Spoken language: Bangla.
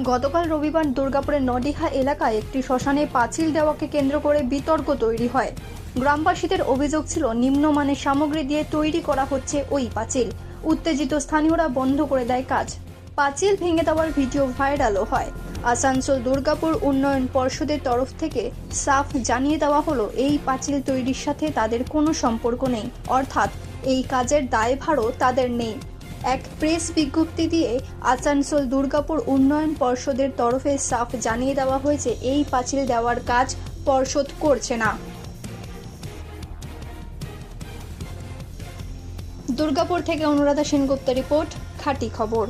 গতকাল রবিবার দুর্গাপুরের নডিহা এলাকায় একটি শ্মশানে পাঁচিল দেওয়াকে কেন্দ্র করে বিতর্ক তৈরি হয়। গ্রামবাসীদের অভিযোগ ছিল, নিম্নমানের সামগ্রী দিয়ে তৈরি করা হচ্ছে ওই পাঁচিল। উত্তেজিত স্থানীয়রা বন্ধ করে দেয় কাজ। পাঁচিল ভেঙে দেওয়ার ভিডিও ভাইরালও হয়। আসানসোল দুর্গাপুর উন্নয়ন পর্ষদের তরফ থেকে সাফ জানিয়ে দেওয়া হলো, এই পাঁচিল তৈরির সাথে তাদের কোনো সম্পর্ক নেই। অর্থাৎ এই কাজের দায়ভারও তাদের নেই। এক প্রেস বিজ্ঞপ্তি দিয়ে আসানসোল দুর্গাপুর উন্নয়ন পর্ষদের তরফে সাফ জানিয়ে দেওয়া হয়েছে, এই পাঁচিল দেওয়ার কাজ পর্ষদ করছে না। দুর্গাপুর থেকে অনুরাধা সেনগুপ্ত রিপোর্ট, খাঁটি খবর।